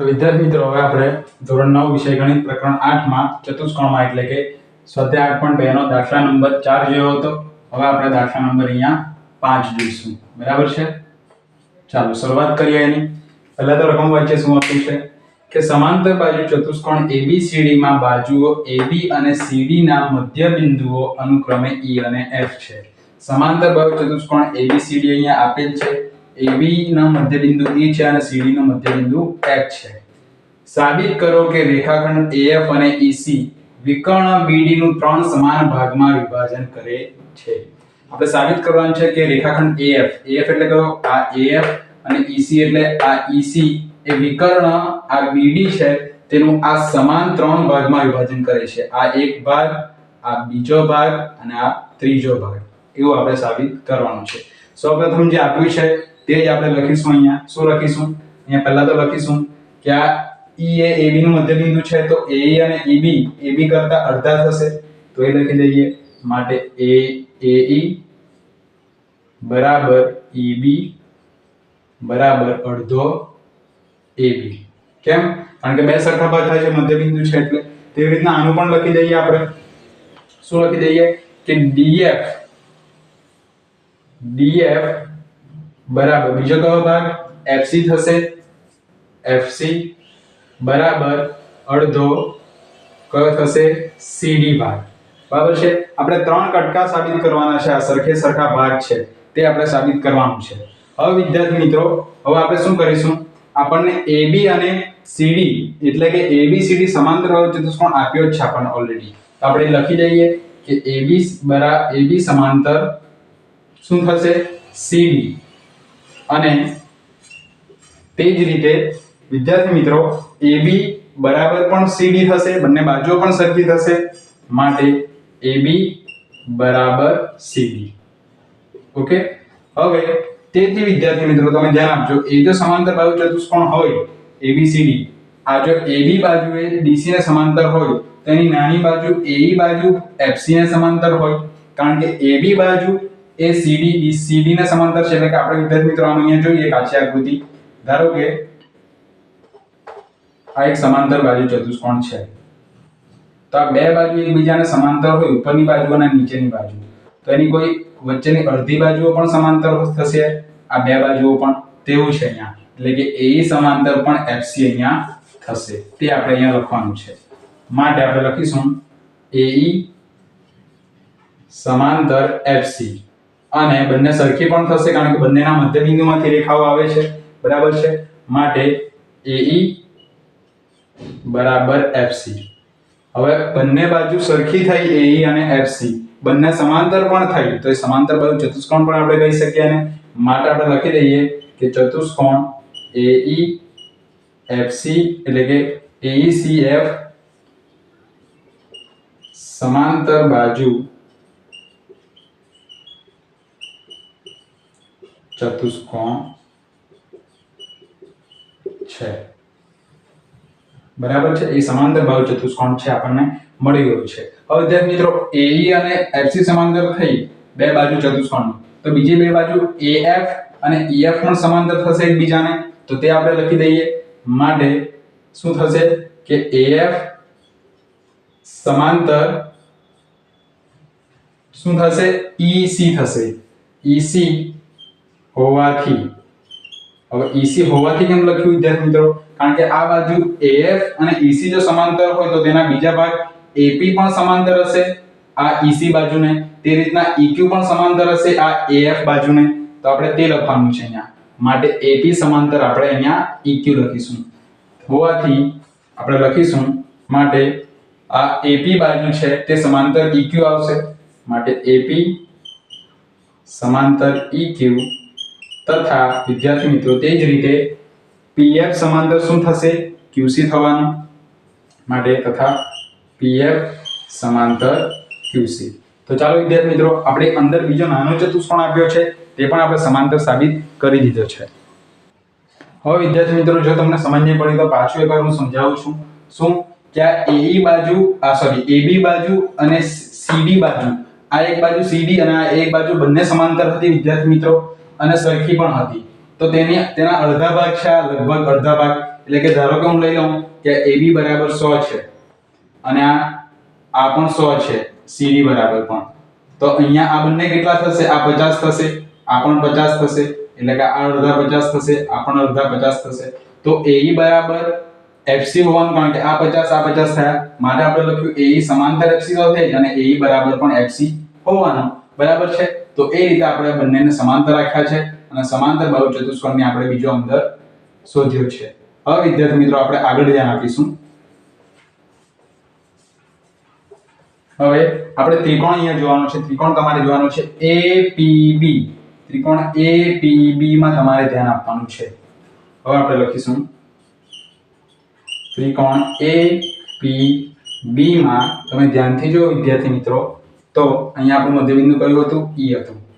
તો વિદ્યાર્થી મિત્રો, હવે આપણે ધોરણ નવ વિષય ગણિત પ્રકરણ આઠમાં ચતુષ્કોણમાં એટલે કે સ્વાધ્યાય આઠ પોઈન્ટ બેનો દાખલા નંબર ચાર જોયો હતો. હવે આપણે દાખલા નંબર અહીંયા પાંચ જોઈશું. બરાબર છે? ચાલો, શરૂઆત કરીએ એની. પહેલા તો રકમ વચ્ચે શું આપ્યું છે? કે સમાંતર બાજુ ચતુષ્કોણ ABCD માં બાજુઓ એબી અને સીડીના મધ્ય બિંદુઓ અનુક્રમે ઈ અને એફ છે. સમાંતર બાજુ ચતુષ્કોણ ABCD અહીંયા આપેલ છે. AB ના મધ્યબિંદુ E છે અને CD નો મધ્યબિંદુ F છે. સાબિત કરો કે રેખાખંડ AF અને EC વિકર્ણ BD નું ત્રણ સમાન ભાગમાં વિભાજન કરે છે. આપણે સાબિત કરવાનું છે કે રેખાખંડ AF AF એટલે કયો આ AF અને EC એટલે આ EC એ વિકર્ણ આ BD છે, તેનું આ સમાન ત્રણ ભાગમાં વિભાજન કરે છે. આ એક ભાગ, આ બીજો ભાગ અને આ ત્રીજો ભાગ. એવું આપણે સાબિત કરવાનું છે. સૌપ્રથમ જે આપ્યું છે તે જ આપણે લખીશું અહીંયા. શું લખીશું? અહીંયા પહેલા તો લખીશું કે આ ઈ એ AB નું મધ્યબિંદુ છે, તો એ અને એબી એ બી કરતા અડધા થશે. તો એ લખી દઈએ માટે એ એ ઈ બરાબર ઈબી બરાબર અડધો એબી કેમ? કારણ કે બે સરખા ભાગ થાય છે મધ્યબિંદુ છે એટલે તેવી રીતના આનું પણ લખી દઈએ આપણે. શું લખી દઈએ? કે ડીએફ DF બરાબર. બીજો કયો ભાગ? FC થશે. FC બરાબર. અડધો કયો થશે? CD ભાગ. બરાબર છે? આપણે ત્રણ કટકા સાબિત કરવાના છે. આ સરખે સરખા ભાગ છે. તે આપણે સાબિત કરવાનું છે. હવે વિદ્યાર્થી મિત્રો, હવે આપણે શું કરીશું? આપણને AB અને CD એટલે કે ABCD સમાંતર હોય ચતુષ્કોણ આપ્યો જ છે આપણને ઓલરેડી તો આપણે લખી દઈએ કે AB બરા AB સમાંતર શું થશે? CD અને તે જ રીતે, વિદ્યાર્થી મિત્રો AB બરાબર પણ CD થશે બંને બાજુઓ પણ સરખી થશે. માટે AB બરાબર CD ઓકે? હવે તેથી વિદ્યાર્થી મિત્રો, તમે ધ્યાન આપજો, એ જો સમાંતર બાજુ ચતુષ્કોણ હોય ABCD આ જો AB બાજુ એ DC ને સમાંતર હોય તેની નાની બાજુ AE બાજુ FC ને સમાંતર હોય. કારણ કે AB બાજુ એ CD CD ને સમાંતર છે એટલે કે આપણે વિદ્યાર્થી મિત્રો આમ અહીંયા જોઈએ, કાચી આકૃતિ. ધારો કે આ એક સમાંતર બાજુ ચતુષ્કોણ છે. તો આ બે બાજુ એકબીજાને સમાંતર હોય, ઉપરની બાજુ અને નીચેની બાજુ. તો એની કોઈ વચ્ચેની અડધી બાજુઓ પણ સમાંતર થશે, આ બે બાજુઓ પણ તેવું છે અહીંયા. એટલે કે AE સમાંતર પણ FC અહીંયા થશે. તે આપણે અહીંયા લખવાનું છે. માટે આપણે લખીશું AE સમાંતર FC. અને બંને સરખી પણ થશે કારણ કે બંનેના મધ્યબિંદુમાંથી રેખાઓ આવે છે. બરાબર છે? માટે AE બરાબર FC હવે બંને બાજુ સરખી થઈ AE અને FC બંને સમાંતર પણ થઈ તો એ સમાંતર બાજુ ચતુષ્કોણ પણ આપણે કહી શકીએ અને માટે આપણે લખી દઈએ કે ચતુષ્કોણ AE FC એટલે કે AECF સમાંતર બાજુ ચતુષ્કોણ છે. બરાબર છે? એ સમાંતર ભાવ ચતુષ્કોણ છે આપણને મળી ગયું છે. હવે વિદ્યાર્થી મિત્રો AE અને FC સમાંતર થઈ બે બાજુ ચતુષ્કોણ. તો બીજી બે બાજુ AF અને EF પણ સમાંતર થશે એકબીજાને. તો તે આપણે લખી દઈએ. માટે શું થશે? કે AF સમાંતર શું થશે? EC થશે. EC હોવાથી. હવે ઈસી હોવાથી કેમ લખ્યું વિદ્યાર્થી મિત્રો? કારણ કે આ બાજુ એએફ અને ઈસી જો સમાંતર હોય તો તેના બીજા ભાગ એપી પણ સમાંતર હશે, આ ઈસી બાજુને. તે રીતના ઈક્યુ પણ સમાંતર હશે, આ એએફ બાજુને. તો આપણે તે લખવાનું છે અહીંયા. માટે એપી સમાંતર આપણે અહીંયા ઈક્યુ લખીશું. હોવાથી આપણે લખીશું માટે આ એપી બાજુ છે તે સમાંતર ઈક્યુ આવશે. માટે એપી સમાંતર EQ તથા વિદ્યાર્થી મિત્રો, તે જ રીતે પીએફ સમાંતર શું થશે? ક્યુસી થવાનું માટે તથા પીએફ સમાંતર ક્યુસી. તો ચાલો વિદ્યાર્થી મિત્રો, આપણે અંદર બીજો નાનો ચતુષ્કોણ આપ્યો છે, તે પણ આપણે સમાંતર સાબિત કરી દીધો છે. હવે વિદ્યાર્થી મિત્રો, જો તમને સમજ નહીં પડી તો પાછું એકવાર હું સમજાવું છું. શું? કે આ AE બાજુ, આ સોરી AB બાજુ અને સીડી બાજુ. આ એક બાજુ સીડી અને આ એક બાજુ બંને સમાંતર હતી વિદ્યાર્થી મિત્રો. અને સરખી પણ હતી. તો તેની, તેના અડધા ભાગ છે, આ લગભગ અડધા ભાગ. એટલે કે ધારો કે હું લઈ લઉં કે AB બરાબર 100 છે. અને આ આ પણ 100 છે CD બરાબર પણ. તો અહીંયા આ બંને કેટલા થશે? આ 50 થશે, આ પણ 50 થશે. એટલે કે આ અડધા 50 થશે, આ પણ અડધા 50 થશે. તો AE બરાબર FC હોવાનું, કારણ કે આ 50 આ 50 થયા. માટે આપણે લખ્યું AE સમાંતર FC તો થઈ અને AE બરાબર પણ FC હોવાનું. બરાબર છે? તો એ રીતે આપણે બંનેને સમાંતર રાખ્યા છે અને સમાંતર બાહુ ચતુષ્કોણની આપણે બીજો અંદર શોધ્યો છે. હવે વિદ્યાર્થી મિત્રો, આપણે આગળ ધ્યાન આપીશું. હવે આપણે ત્રિકોણ અહીંયા જોવાનો છે. ત્રિકોણ તમારે જોવાનો છે APB ત્રિકોણ APB માં તમારે ધ્યાન આપવાનું છે. હવે આપણે લખીશું. ત્રિકોણ APB માં તમે ધ્યાનથી જો વિદ્યાર્થી મિત્રો તો અહીંયા આપણું મધ્યબિંદુ કયું હતું? ઈ હતું.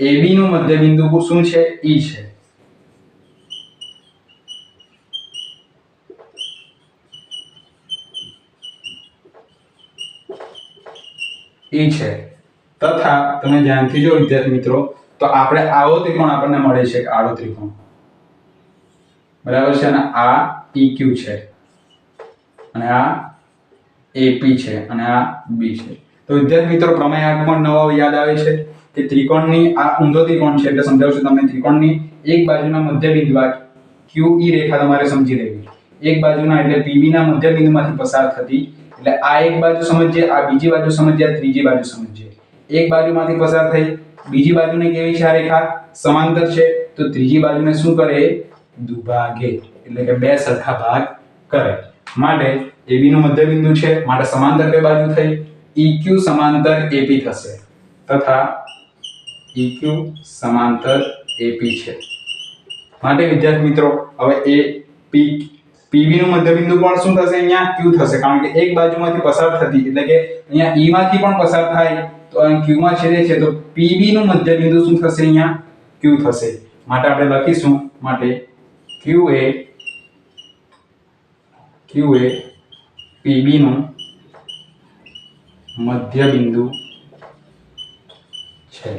AB નું મધ્યબિંદુ શું છે? ઈ છે. ઈ છે. તથા તમે ધ્યાનથી જો વિદ્યાર્થી મિત્રો, તો આપણે આવો ત્રિકોણ આપણને મળે છે આડો ત્રિકોણ. બરાબર છે? અને આ EQ છે. અને આ એપી છે. અને આ બી છે. તો વિદ્યાર્થી મિત્રો પ્રમેય આઠ પણ નવો યાદ આવે છે કે ત્રિકોણની આ ઊંધો ત્રિકોણ છે, એટલે સમજાવશું તમને, ત્રિકોણની એક બાજુના મધ્યબિંદુ આ QE રેખા તમારે સમજી લેવી. એક બાજુના એટલે PB ના મધ્યબિંદુમાંથી પસાર થતી, એટલે આ એક બાજુ સમજીએ, આ બીજી બાજુ સમજીએ, આ ત્રીજી બાજુ સમજીએ. એક બાજુમાંથી પસાર થઈ, બીજી બાજુને કેવી છે આ રેખા? સમાંતર છે. તો ત્રીજી બાજુને શું કરે? દુભાગે. એટલે કે બે સરખા ભાગ કરે. માટે AB નું મધ્યબિંદુ છે, માટે સમાંતર બે બાજુ થઈ. EQ સમાંતર AP થશે. તથા EQ સમાંતર AP છે. માટે વિદ્યાર્થી મિત્રો, હવે એ P PB નું મધ્યબિંદુ પણ શું થશે? અહીંયા Q થશે. કારણ કે એક બાજુમાંથી પસાર થતી, એટલે કે અહીંયા E માંથી પણ પસાર થાય, તો અહીં Q માં છેદે છે, તો PB નું મધ્યબિંદુ શું થશે અહીંયા? Q થશે. માટે આપણે લખીશું, માટે Q એ Q એ PB નું મધ્યબિંદુ છે.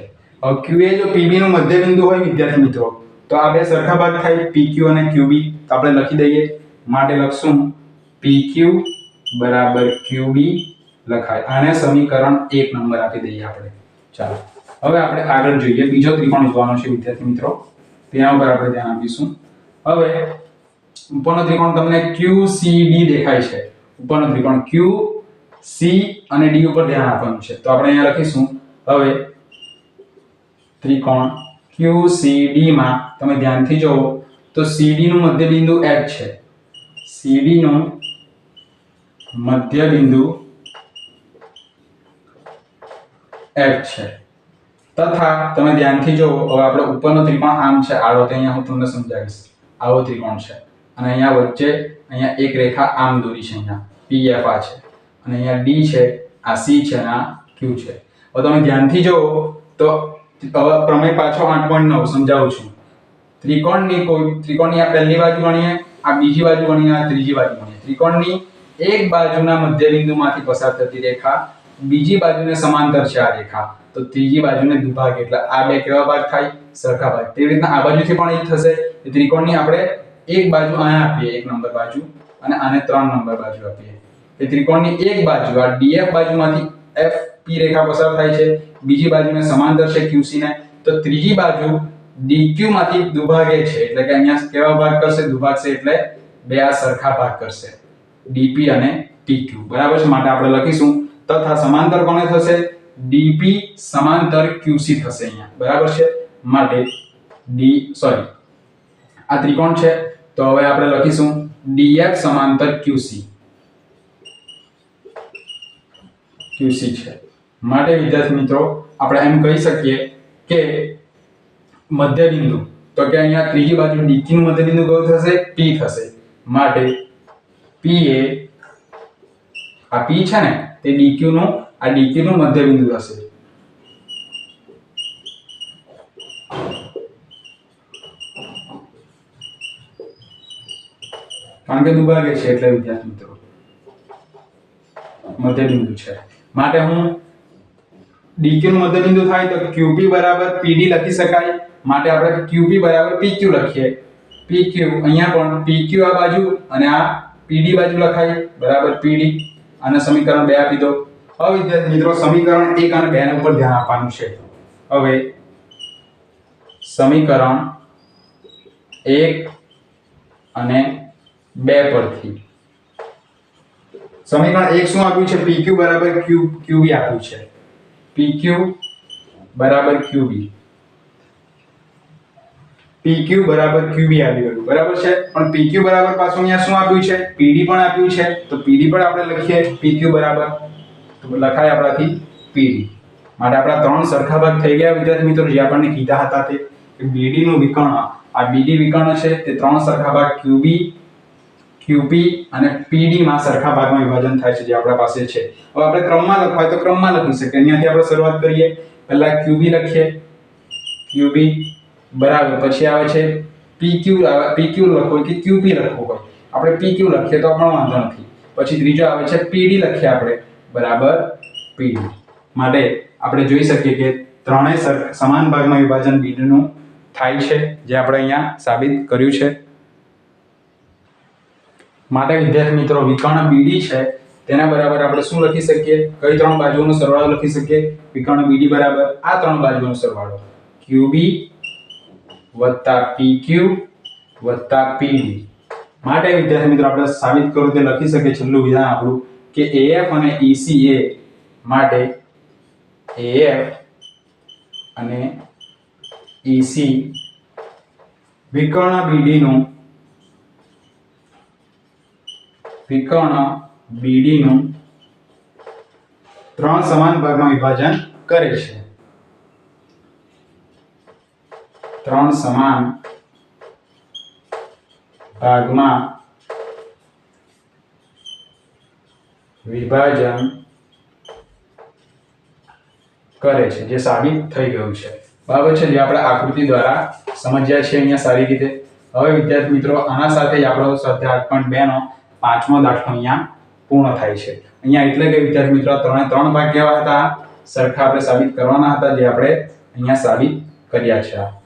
હવે Q એ જો PB નું મધ્યબિંદુ હોય વિદ્યાર્થી મિત્રો, તો આ બે સરખા ભાગ થાય પીક્યુ અને ક્યુબી તો આપણે લખી દઈએ, માટે લખશું પીક્યુ બરાબર ક્યુબી લખાય. આને સમીકરણ એક નંબર આપી દઈએ આપણે. ચાલો. હવે આપણે આગળ જોઈએ. બીજો ત્રિકોણ જોવાનો છે વિદ્યાર્થી મિત્રો. તેના ઉપર આપણે ધ્યાન આપીશું. હવે ઉપરનો ત્રિકોણ તમને ક્યુ સી ડી દેખાય છે. ઉપરનો ત્રિકોણ Q C અને ડી ઉપર ધ્યાન આપવાનું છે. તો આપણે અહીંયા લખીશું. હવે ત્રિકોણ QCD માં તમે ધ્યાનથી જુઓ તો સીડીનું નું મધ્યબિંદુ એચ છે. સીડીનું નું મધ્યબિંદુ એચ છે. તથા તમે ધ્યાનથી જુઓ, હવે આપણે ઉપરનો ત્રિકોણ આમ છે. આડો તો અહીંયા હું તમને સમજાવીશ. આવો ત્રિકોણ છે. અને અહીંયા વચ્ચે અહીંયા એક રેખા આમ દોરી છે અહીંયા. પીએફ આ છે. અને અહીંયા ડી છે, આ સી છે અને આ ક્યુ છે. હવે તમે ધ્યાનથી જુઓ, તો હવે પ્રમેય પાછો 8.9 સમજાવું છું. ત્રિકોણની કોઈ, ત્રિકોણની આ પહેલી બાજુ ગણીએ આ બીજી બાજુ ગણીએ આ ત્રીજી બાજુ ગણીએ ત્રિકોણની એક બાજુના મધ્યબિંદુમાંથી પસાર થતી રેખા, બીજી બાજુને સમાંતર છે આ રેખા. તો ત્રીજી બાજુને દુભાગ એટલે આ બે કેવા ભાગ થાય? સરખા ભાગ. તેવી રીતના આ બાજુથી પણ એ થશે. ત્રિકોણની આપણે એક બાજુ અહીંયા આપીએ, એક નંબર બાજુ, અને આને ત્રણ નંબર બાજુ આપીએ. એ ત્રિકોણની એક બાજુ, આ DF બાજુમાંથી FP રેખા પસાર થાય છે. બીજી બાજુને સમાંતર છે QC ને. તો ત્રીજી બાજુ DQ માંથી દુભાગે છે, એટલે કે અહીંયા કેવા ભાગ કરશે? દુભાગશે એટલે બે આ સરખા ભાગ કરશે. DP અને TQ બરાબર છે? માટે આપણે લખીશું, તથા સમાંતર કોને થશે? DP સમાંતર QC થશે અહીંયા. બરાબર છે? માટે D સોરી, આ ત્રિકોણ છે. તો હવે આપણે લખીશું DF સમાંતર QC QC છે. માટે વિદ્યાર્થી મિત્રો, આપણે એમ કહી શકીએ કે મધ્યબિંદુ, તો કે અહીંયા ત્રીજી બાજુ DQ નું મધ્યબિંદુ કયું થશે? P થશે. માટે એ આ P છે ને, તે નું, આ DQ નું મધ્યબિંદુ હશે. કારણ કે દુભાગે છે એટલે વિદ્યાર્થી મિત્રો. મધ્યબિંદુ છે. માટે હું DQ નું મધ્યબિંદુ થાય તો QP બરાબર PD લખી શકાય. માટે આપણે QP બરાબર PQ લખીએ. PQ અહીંયા પણ PQ આ બાજુ અને આ PD બાજુ લખાય. બરાબર PD અને સમીકરણ બે આપી દો. હવે વિદ્યાર્થી મિત્રો, સમીકરણ એક અને બે ઉપર ધ્યાન આપવાનું છે. હવે સમીકરણ એક અને બે પરથી. સમીકરણ એક શું આપ્યું છે? PQ બરાબર Q QB આપ્યું છે. PQ બરાબર QB PQ બરાબર QB આવ્યું હતું. બરાબર છે? પણ PQ બરાબર પાછું અહીંયા શું આપ્યું છે? PD પણ આપ્યું છે. તો PD પણ આપણે લખીએ PQ બરાબર. તો લખાય આપણાથી PD માટે આપણા ત્રણ સરખા ભાગ થઈ ગયા વિદ્યાર્થી મિત્રો, જે આપણને કીધા હતા તે. BD નું વિકર્ણ, આ BD વિકર્ણ છે તે ત્રણ સરખા ભાગ QB QP અને પીડીમાં સરખા ભાગમાં વિભાજન થાય છે જે આપણા પાસે છે. હવે આપણે ક્રમમાં લખવા તો ક્રમમાં લખી શકીએ. અહીંયાથી આપણે શરૂઆત કરીએ. પહેલા ક્યુબી લખીએ. ક્યુબી બરાબર પછી આવે છે પીક્યુ આવે લખવું હોય કે ક્યુપી લખવું હોય. આપણે પીક્યુ લખીએ તો પણ વાંધો નથી. પછી ત્રીજો આવે છે પીડી લખીએ આપણે. બરાબર? પીડી માટે આપણે જોઈ શકીએ કે ત્રણેય સમાન ભાગમાં વિભાજન બીડનું થાય છે, જે આપણે અહીંયા સાબિત કર્યું છે. માટે વિદ્યાર્થી મિત્રો, વિકર્ણ બીડી છે. તેના બરાબર આપણે શું લખી શકીએ? કઈ ત્રણ બાજુઓનો સરવાળો લખી શકીએ? વિકર્ણ બીડી બરાબર આ ત્રણ બાજુઓનો સરવાળો. QB વત્તા PQ વત્તા પીડી માટે વિદ્યાર્થી મિત્રો, આપણે સાબિત કરું તે લખી શકીએ છેલ્લું વિધાન આપણું, કે AF અને ECA માટે AF અને EC વિકર્ણ BD નું વિકર્ણનું ત્રણ સમાન ભાગમાં વિભાજન કરે છે. ત્રણ સમાન ભાગમાં વિભાજન કરે છે, જે સાબિત થઈ ગયું છે. બરાબર છે, જે આપણે આકૃતિ દ્વારા સમજ્યા છે અહીંયા સારી રીતે. હવે વિદ્યાર્થી મિત્રો, આના સાથે જ આપણો સ્વાધ્યાય આઠ પોઈન્ટ બે નો પાંચમો દાખલો અહીંયા પૂર્ણ થાય છે. અહીંયા એટલે કે વિદ્યાર્થી મિત્રો ત્રણે ત્રણ ભાગ કેવા હતા? સરખા આપણે સાબિત કરવાના હતા, જે આપણે અહીંયા સાબિત કર્યા છે.